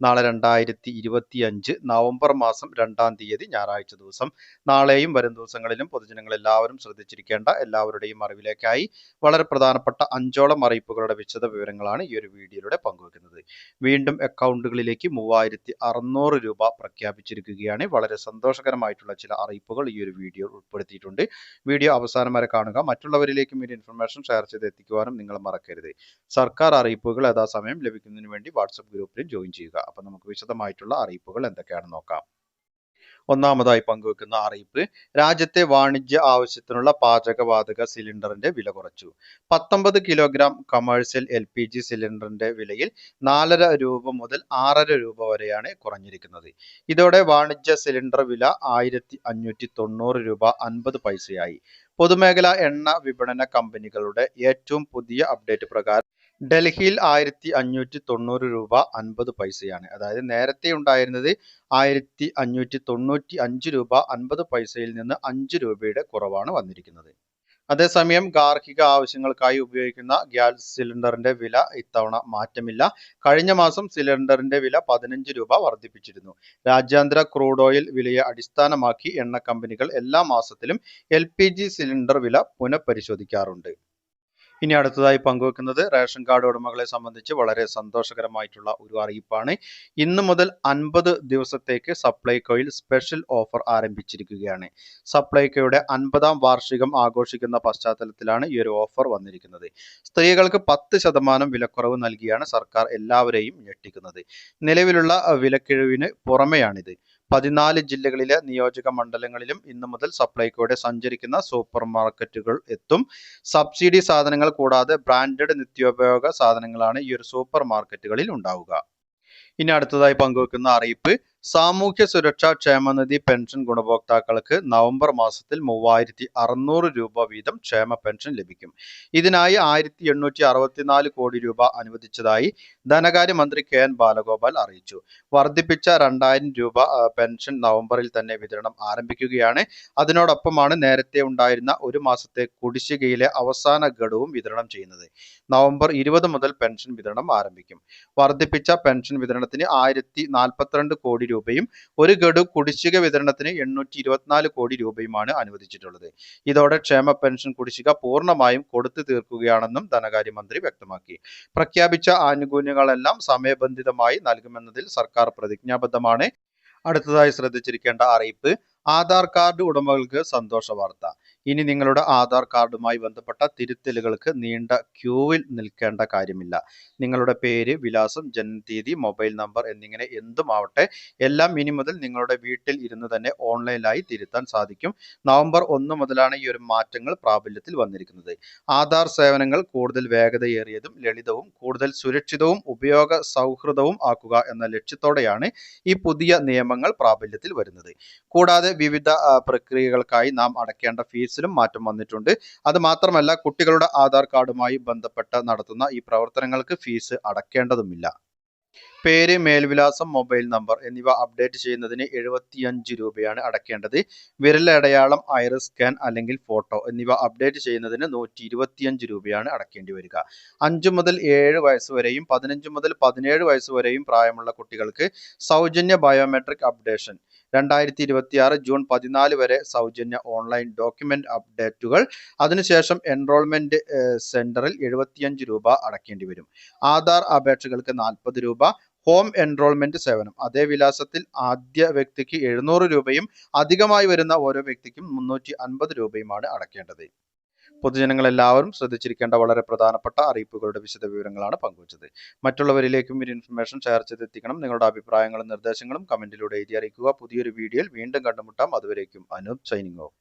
നാളെ രണ്ടായിരത്തി ഇരുപത്തി അഞ്ച് നവംബർ മാസം രണ്ടാം തീയതി ഞായറാഴ്ച ദിവസം. നാളെയും വരും ദിവസങ്ങളിലും പൊതുജനങ്ങൾ എല്ലാവരും ശ്രദ്ധിച്ചിരിക്കേണ്ട എല്ലാവരുടെയും അറിവിലേക്കായി വളരെ പ്രധാനപ്പെട്ട അഞ്ചോളം അറിയിപ്പുകളുടെ വിശദ വിവരങ്ങളാണ് ഈ ഒരു വീഡിയോയിലൂടെ പങ്കുവെക്കുന്നത്. വീണ്ടും അക്കൗണ്ടുകളിലേക്ക് മൂവായിരത്തി അറുന്നൂറ് രൂപ പ്രഖ്യാപിച്ചിരിക്കുകയാണ്. വളരെ സന്തോഷകരമായിട്ടുള്ള ചില അറിയിപ്പുകൾ ഈ ഒരു വീഡിയോ ഉൾപ്പെടുത്തിയിട്ടുണ്ട്. വീഡിയോ അവസാനം വരെ കാണുക. മറ്റുള്ളവരിലേക്കും ഈ ഇൻഫർമേഷൻ ഷെയർ ചെയ്ത് എത്തിക്കുവാനും നിങ്ങൾ മറക്കരുത്. സർക്കാർ അറിയിപ്പുകൾ യഥാസമയം ലഭിക്കുന്നതിന് വേണ്ടി വാട്സപ്പ് ഗ്രൂപ്പിൽ ജോയിൻ ചെയ്യുക. അപ്പൊ നമുക്ക് വിശദമായിട്ടുള്ള അറിയിപ്പുകൾ എന്തൊക്കെയാണെന്ന് നോക്കാം. ഒന്നാമതായി പങ്കുവെക്കുന്ന അറിയിപ്പ് രാജ്യത്തെ വാണിജ്യ ആവശ്യത്തിനുള്ള പാചകവാതക സിലിണ്ടറിന്റെ വില കുറച്ചു. പത്തൊമ്പത് kilogram commercial L P G സിലിണ്ടറിന്റെ വിലയിൽ നാലര രൂപ മുതൽ ആറര രൂപ വരെയാണ് കുറഞ്ഞിരിക്കുന്നത്. ഇതോടെ വാണിജ്യ സിലിണ്ടർ വില ആയിരത്തി അഞ്ഞൂറ്റി തൊണ്ണൂറ് രൂപ അൻപത് പൈസയായി. പൊതുമേഖലാ എണ്ണ വിപണന കമ്പനികളുടെ ഏറ്റവും പുതിയ അപ്ഡേറ്റ് പ്രകാരം ഡൽഹിയിൽ ആയിരത്തി അഞ്ഞൂറ്റി തൊണ്ണൂറ് രൂപ അൻപത് പൈസയാണ്. അതായത് നേരത്തെ ഉണ്ടായിരുന്നത് ആയിരത്തി അഞ്ഞൂറ്റി തൊണ്ണൂറ്റി അഞ്ച് രൂപ അൻപത് പൈസയിൽ നിന്ന് അഞ്ച് രൂപയുടെ കുറവാണ് വന്നിരിക്കുന്നത്. അതേസമയം ഗാർഹിക ആവശ്യങ്ങൾക്കായി ഉപയോഗിക്കുന്ന ഗ്യാസ് സിലിണ്ടറിന്റെ വില ഇത്തവണ മാറ്റമില്ല. കഴിഞ്ഞ മാസം സിലിണ്ടറിന്റെ വില പതിനഞ്ച് രൂപ വർദ്ധിപ്പിച്ചിരുന്നു. രാജ്യാന്തര ക്രൂഡ് ഓയിൽ വിലയെ അടിസ്ഥാനമാക്കി എണ്ണ കമ്പനികൾ എല്ലാ മാസത്തിലും എൽ സിലിണ്ടർ വില പുനഃപരിശോധിക്കാറുണ്ട്. ഇനി അടുത്തതായി പങ്കുവെക്കുന്നത് റേഷൻ കാർഡ് ഉടമകളെ സംബന്ധിച്ച് വളരെ സന്തോഷകരമായിട്ടുള്ള ഒരു അറിയിപ്പാണ്. ഇന്നു മുതൽ അൻപത് ദിവസത്തേക്ക് സപ്ലൈകോയിൽ സ്പെഷ്യൽ ഓഫർ ആരംഭിച്ചിരിക്കുകയാണ്. സപ്ലൈകോയുടെ അൻപതാം വാർഷികം ആഘോഷിക്കുന്ന പശ്ചാത്തലത്തിലാണ് ഈ ഒരു ഓഫർ വന്നിരിക്കുന്നത്. സ്ത്രീകൾക്ക് പത്ത് ശതമാനം വിലക്കുറവ് നൽകിയാണ് സർക്കാർ എല്ലാവരെയും ഞെട്ടിക്കുന്നത്. നിലവിലുള്ള വിലക്കിഴിവിന് പുറമെയാണിത്. പതിനാല് ജില്ലകളിലെ നിയോജക മണ്ഡലങ്ങളിലും ഇന്നു മുതൽ സപ്ലൈകോയുടെ സഞ്ചരിക്കുന്ന സൂപ്പർ മാർക്കറ്റുകൾ എത്തും. സബ്സിഡി സാധനങ്ങൾ കൂടാതെ ബ്രാൻഡഡ് നിത്യോപയോഗ സാധനങ്ങളാണ് ഈ ഒരു സൂപ്പർ മാർക്കറ്റുകളിൽ ഉണ്ടാവുക. ഇനി അടുത്തതായി പങ്കുവെക്കുന്ന അറിയിപ്പ്. സാമൂഹ്യ സുരക്ഷാ ക്ഷേമനിധി പെൻഷൻ ഗുണഭോക്താക്കൾക്ക് നവംബർ മാസത്തിൽ മൂവായിരത്തി അറുന്നൂറ് രൂപ വീതം ക്ഷേമ പെൻഷൻ ലഭിക്കും. ഇതിനായി ആയിരത്തി എണ്ണൂറ്റി അറുപത്തിനാല് കോടി രൂപ അനുവദിച്ചതായി ധനകാര്യമന്ത്രി കെ എൻ ബാലഗോപാൽ അറിയിച്ചു. വർദ്ധിപ്പിച്ച രണ്ടായിരം രൂപ പെൻഷൻ നവംബറിൽ തന്നെ വിതരണം ആരംഭിക്കുകയാണ്. അതിനോടൊപ്പമാണ് നേരത്തെ ഉണ്ടായിരുന്ന ഒരു മാസത്തെ കുടിശ്ശികയിലെ അവസാന ഘടവും വിതരണം ചെയ്യുന്നത്. നവംബർ ഇരുപത് മുതൽ പെൻഷൻ വിതരണം ആരംഭിക്കും. വർദ്ധിപ്പിച്ച പെൻഷൻ വിതരണത്തിന് ആയിരത്തി കോടി രൂപയും ഒരു ഗഡു കുടിശ്ശിക വിതരണത്തിന് എണ്ണൂറ്റി ഇരുപത്തിനാല് കോടി രൂപയുമാണ് അനുവദിച്ചിട്ടുള്ളത്. ഇതോടെ ക്ഷേമ പെൻഷൻ കുടിശ്ശിക പൂർണമായും കൊടുത്തു തീർക്കുകയാണെന്നും ധനകാര്യമന്ത്രി വ്യക്തമാക്കി. പ്രഖ്യാപിച്ച ആനുകൂല്യങ്ങളെല്ലാം സമയബന്ധിതമായി നൽകുമെന്നതിൽ സർക്കാർ പ്രതിജ്ഞാബദ്ധമാണ്. അടുത്തതായി ശ്രദ്ധിച്ചിരിക്കേണ്ട അറിയിപ്പ് ആധാർ കാർഡ് ഉടമകൾക്ക് സന്തോഷ വാർത്ത. ഇനി നിങ്ങളുടെ ആധാർ കാർഡുമായി ബന്ധപ്പെട്ട തിരുത്തലുകൾക്ക് നീണ്ട ക്യൂവിൽ നിൽക്കേണ്ട കാര്യമില്ല. നിങ്ങളുടെ പേര് വിലാസം ജനനതീയതി മൊബൈൽ നമ്പർ എന്നിങ്ങനെ എന്തുമാവട്ടെ എല്ലാം ഇനി മുതൽ നിങ്ങളുടെ വീട്ടിൽ ഇരുന്ന് തന്നെ ഓൺലൈനായി തിരുത്താൻ സാധിക്കും. നവംബർ ഒന്ന് മുതലാണ് ഈ ഒരു മാറ്റങ്ങൾ പ്രാബല്യത്തിൽ വന്നിരിക്കുന്നത്. ആധാർ സേവനങ്ങൾ കൂടുതൽ വേഗതയേറിയതും ലളിതവും കൂടുതൽ സുരക്ഷിതവും ഉപയോഗ സൗഹൃദവും ആക്കുക എന്ന ലക്ഷ്യത്തോടെയാണ് ഈ പുതിയ നിയമങ്ങൾ പ്രാബല്യത്തിൽ വരുന്നത്. കൂടാതെ വിവിധ പ്രക്രിയകൾക്കായി നാം അടയ്ക്കേണ്ട ഫീസിലും മാറ്റം വന്നിട്ടുണ്ട്. അത് മാത്രമല്ല കുട്ടികളുടെ ആധാർ കാർഡുമായി ബന്ധപ്പെട്ട് നടത്തുന്ന ഈ പ്രവർത്തനങ്ങൾക്ക് ഫീസ് അടയ്ക്കേണ്ടതുമില്ല. പേര് മേൽവിലാസം മൊബൈൽ നമ്പർ എന്നിവ അപ്ഡേറ്റ് ചെയ്യുന്നതിന് എഴുപത്തിയഞ്ച് രൂപയാണ് അടക്കേണ്ടത് വിരലടയാളം ഐറിസ് സ്കാൻ അല്ലെങ്കിൽ ഫോട്ടോ എന്നിവ അപ്ഡേറ്റ് ചെയ്യുന്നതിന് നൂറ്റി ഇരുപത്തിയഞ്ച് രൂപയാണ് അടയ്ക്കേണ്ടി വരിക. അഞ്ചു മുതൽ ഏഴ് വയസ്സ് വരെയും പതിനഞ്ച് മുതൽ പതിനേഴ് വയസ്സ് വരെയും പ്രായമുള്ള കുട്ടികൾക്ക് സൗജന്യ ബയോമെട്രിക് അപ്ഡേഷൻ. രണ്ടായിരത്തി ഇരുപത്തി ആറ് ജൂൺ പതിനാല് വരെ സൗജന്യ ഓൺലൈൻ ഡോക്യുമെന്റ് അപ്ഡേറ്റുകൾ. അതിനുശേഷം എൻറോൾമെന്റ് സെന്ററിൽ എഴുപത്തിയഞ്ച് രൂപ അടയ്ക്കേണ്ടി വരും. ആധാർ അപേക്ഷകൾക്ക് നാൽപ്പത് രൂപ ഹോം എൻറോൾമെന്റ് സേവനം. അതേ വിലാസത്തിൽ ആദ്യ വ്യക്തിക്ക് എഴുന്നൂറ് രൂപയും അധികമായി വരുന്ന ഓരോ വ്യക്തിക്കും മുന്നൂറ്റി അൻപത് രൂപയുമാണ് അടക്കേണ്ടത് പൊതുജനങ്ങൾ എല്ലാവരും ശ്രദ്ധിച്ചിരിക്കേണ്ട വളരെ പ്രധാനപ്പെട്ട അറിയിപ്പുകളുടെ വിശദ വിവരങ്ങളാണ് പങ്കുവച്ചത്. മറ്റുള്ളവരിലേക്കും ഈ ഇൻഫർമേഷൻ ഷെയർ ചെയ്തെത്തിക്കണം. നിങ്ങളുടെ അഭിപ്രായങ്ങളും നിർദ്ദേശങ്ങളും കമന്റിലൂടെ എഴുതി അറിയിക്കുക. പുതിയൊരു വീഡിയോയിൽ വീണ്ടും കണ്ടുമുട്ടാം. അതുവരേക്കും അനൂപ് സൈനിങ് ഓഫ്.